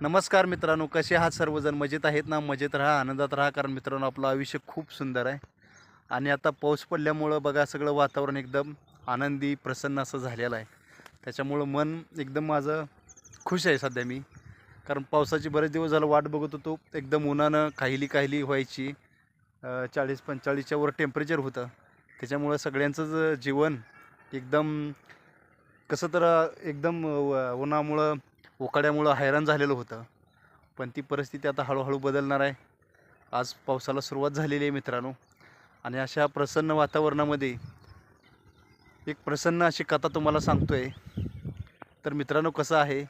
नमस्कार मित्रांनो कसे आहात सर्वजण? मजेत आहेत ना? मजेत राहा आनंदात राहा कारण मित्रांनो आपलं आयुष्य खूप सुंदर आहे. आणि आता पाऊस पडल्यामुळं बघा सगळं वातावरण एकदम आनंदी प्रसन्न असं झालेलं आहे. त्याच्यामुळं मन एकदम माझं खुश आहे सध्या मी. कारण पावसाची बरेच दिवस झालं वाट बघत होतो एकदम उन्हानं काहिली काहिली व्हायची. चाळीस पंचाळीसच्या वर टेम्परेचर होतं. त्याच्यामुळं सगळ्यांचं जीवन एकदम कसं तर एकदम व- उन्हामुळं उकाड्यामुळं हैराण झालेलं होतं. पण ती परिस्थिती आता हळूहळू बदलणार आहे. आज पावसाला सुरुवात झालेली आहे मित्रांनो. आणि अशा प्रसन्न वातावरणामध्ये एक प्रसन्न अशी कथा तुम्हाला सांगतो आहे तर मित्रांनो कसं आहे?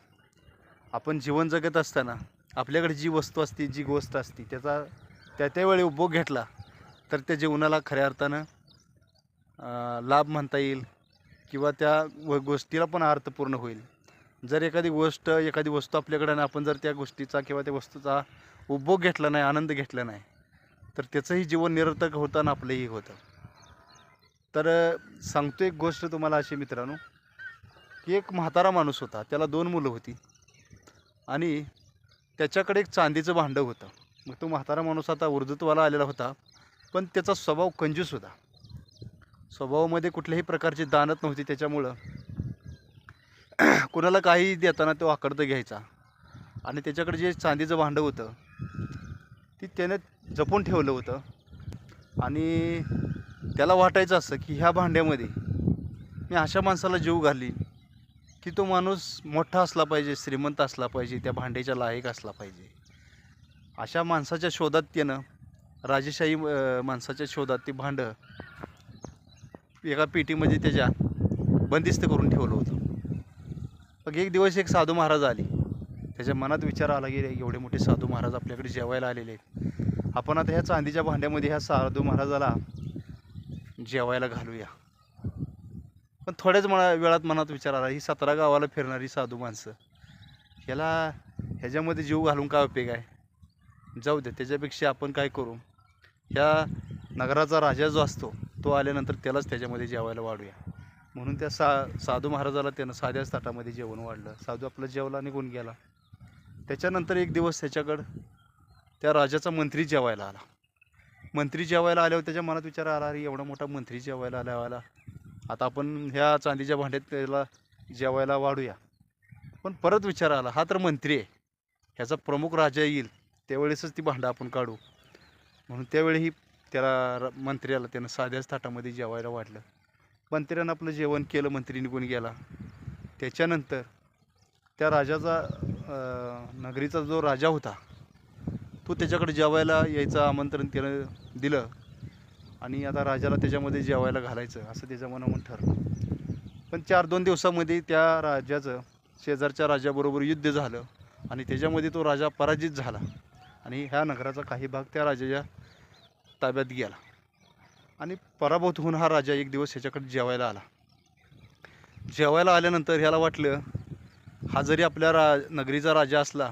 आपण जीवन जगत असताना आपल्याकडे जी वस्तू असते जी गोष्ट असते त्याचा त्या त्यावेळी उपभोग घेतला तर त्या जीवनाला खऱ्या अर्थानं लाभ म्हणता येईल किंवा त्या व गोष्टीला पण अर्थपूर्ण होईल. जर एखादी गोष्ट एखादी वस्तू आपल्याकडे आणि आपण जर त्या गोष्टीचा किंवा त्या वस्तूचा उपभोग घेतला नाही आनंद घेतला नाही तर त्याचंही जीवन निरर्थक होतं आणि आपलंही होतं. तर सांगतो एक गोष्ट तुम्हाला अशी मित्रांनो की एक म्हातारा माणूस होता त्याला दोन मुलं होती आणि त्याच्याकडे एक चांदीचं भांडं होतं. मग तो म्हातारा माणूस आता वृद्धत्वाला आलेला होता पण त्याचा स्वभाव कंजूस होता. स्वभावामध्ये कुठल्याही प्रकारची दानत नव्हती त्याच्यामुळं. कुणाला काही देताना तो आकडतं घ्यायचा. आणि त्याच्याकडे जे चांदीचं भांडं होतं ती त्याने जपून ठेवलं होतं. आणि त्याला वाटायचं असं की ह्या भांड्यामध्ये मी अशा माणसाला जीव घाली की तो माणूस मोठा असला पाहिजे श्रीमंत असला पाहिजे त्या भांड्याच्या लायक असला पाहिजे. अशा माणसाच्या शोधात त्यानं राजेशाही माणसाच्या शोधात ते भांडं एका पेटीमध्ये त्याच्या बंदिस्त करून ठेवलं होतं. मग एक दिवस एक साधू महाराज आले. त्याच्या मनात विचार आला की एवढे मोठे साधू महाराज आपल्याकडे जेवायला आलेले आहेत. आपण आता ह्या चांदीच्या भांड्यामध्ये ह्या साधू महाराजाला जेवायला घालूया. पण थोड्याच मना वेळात मनात विचार आला ही सतरा गावाला फिरणारी साधू माणसं. ह्याला ह्याच्यामध्ये जीव घालून काय उपयोग आहे? जाऊ दे त्याच्यापेक्षा आपण काय करू? ह्या नगराचा राजा जो असतो तो आल्यानंतर त्यालाच त्याच्यामध्ये जेवायला वाढूया. म्हणून त्या सा साधू महाराजाला त्यानं साध्याच ताटामध्ये जेवण वाढलं. साधू आपलं जेवला निघून गेला. त्याच्यानंतर एक दिवस त्याच्याकडं त्या राजाचा मंत्री जेवायला आला. मंत्री जेवायला आल्यावर त्याच्या मनात विचार आला अरे एवढा मोठा मंत्री जेवायला आल्यावाला आला आता आपण ह्या चांदीच्या भांड्यात त्याला जेवायला वाढूया. पण परत विचार आला हा तर मंत्री आहे. ह्याचा प्रमुख राजा येईल. त्यावेळेसच ती भांडं आपण काढू. म्हणून त्यावेळीही त्याला र- मंत्र्याला त्यानं साध्याच ताटामध्ये जेवायला वाढलं. मंत्र्यानं आपलं जेवण केलं मंत्री निघून गेला. त्याच्यानंतर त्या राजाचा नगरीचा जो राजा होता तो त्याच्याकडे जेवायला यायचं आमंत्रण त्यानं दिलं आणि आता राजाला त्याच्यामध्ये जेवायला घालायचं असं त्याचं मनामन ठरलं. पण चार दोन दिवसामध्ये त्या राजाचं शेजारच्या राजाबरोबर युद्ध झालं आणि त्याच्यामध्ये तो राजा पराजित झाला आणि ह्या नगराचा काही भाग त्या राजाच्या ताब्यात गेला. आणि पराभूत होऊन हा राजा एक दिवस ह्याच्याकडे जेवायला आला. जेवायला आल्यानंतर ह्याला वाटलं हा जरी आपल्या रा नगरीचा राजा असला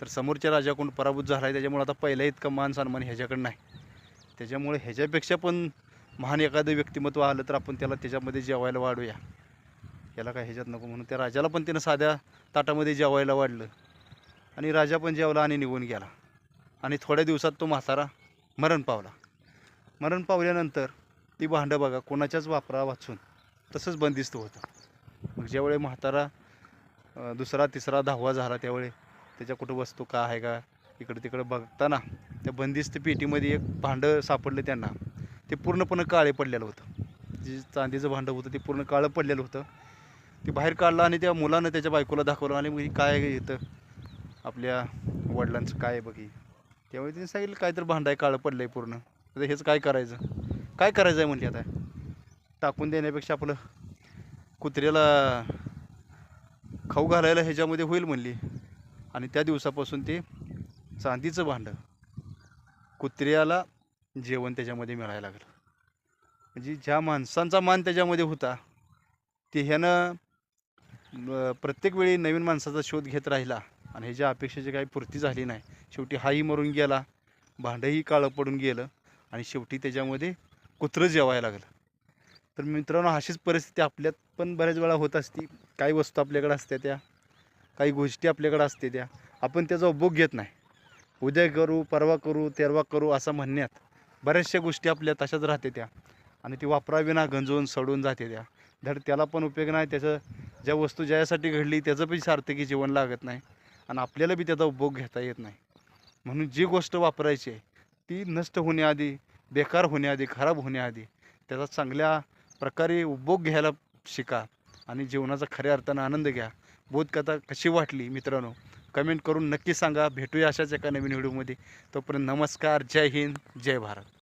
तर समोरच्या राजाकडून पराभूत झाला आहे त्याच्यामुळे आता पहिला इतका मान सन्मान ह्याच्याकडं नाही. त्याच्यामुळे ह्याच्यापेक्षा पण महान एखादं व्यक्तिमत्व आलं तर आपण त्याला त्याच्यामध्ये जेवायला वाढूया. याला काय ह्याच्यात नको म्हणून. त्या राजाला पण त्यानं साध्या ताटामध्ये जेवायला वाढलं. आणि राजा पण जेवला आणि निघून गेला. आणि थोड्या दिवसात तो म्हातारा मरण पावला. मरण पावल्यानंतर ती भांडं बघा कोणाच्याच वापरा वाचून. तसंच बंदिस्त होतं. मग ज्यावेळी म्हातारा दुसरा तिसरा दहावा झाला त्यावेळी त्याच्या कुठं वस्तू का आहे का इकडं तिकडं बघताना त्या बंदिस्त पेटीमध्ये एक भांडं सापडलं त्यांना. ते पूर्णपणे काळे पडलेलं होतं. जे चांदीचं भांडं होतं ते पूर्ण काळं पडलेलं होतं. ते बाहेर काढलं आणि त्या मुलानं त्याच्या बायकोला दाखवलं आणि मग काय येतं? आपल्या वडिलांचं काय बघी त्यावेळी त्यांनी सांगितलं काय तर भांडं आहे काळं पडलं आहे पूर्ण. आता हेच काय करायचं? काय करायचं आहे म्हणली आता? टाकून देण्यापेक्षा आपलं कुत्र्याला खाऊ घालायला ह्याच्यामध्ये होईल म्हणली. आणि त्या दिवसापासून ते चांदीचं भांडं. कुत्र्याला जेवण त्याच्यामध्ये मिळायला लागलं. म्हणजे ज्या माणसांचा मान त्याच्यामध्ये होता ते ह्यानं प्रत्येक वेळी नवीन माणसाचा शोध घेत राहिला आणि ह्याच्या अपेक्षेची काही पूर्ती झाली नाही. शेवटी हाही मरून गेला भांडंही काळं पडून गेलं. आणि शेवटी त्याच्यामध्ये कुत्रं जेवायला लागलं. तर मित्रांनो अशीच परिस्थिती आपल्यात पण बऱ्याच वेळा होत असती. काही वस्तू आपल्याकडे असत्या त्या काही गोष्टी आपल्याकडे असते त्या. आपण त्याचा उपभोग घेत नाही. उद्या करू परवा करू तेरवा करू असं म्हणण्यात बऱ्याचशा गोष्टी आपल्या तशाच राहते त्या. आणि ती वापराविना गंजवून सडून जाते त्या. धड त्याला पण उपयोग नाही. त्याचं ज्या वस्तू ज्यासाठी घडली त्याचं पण सार्थकी जीवन लागत नाही. आणि आपल्याला बी त्याचा उपभोग घेता येत नाही. म्हणून जी गोष्ट वापरायची आहे ती नष्ट होण्याआधी बेकार होण्याआधी खराब होण्याआधी त्याचा चांगल्या प्रकारे उपभोग घ्यायला शिका आणि जीवनाचा खऱ्या अर्थानं आनंद घ्या. बोधकथा कशी वाटली मित्रांनो? कमेंट करून नक्की सांगा. भेटूया अशाच एका नवीन व्हिडिओमध्ये. तोपर्यंत नमस्कार. जय हिंद. जय भारत.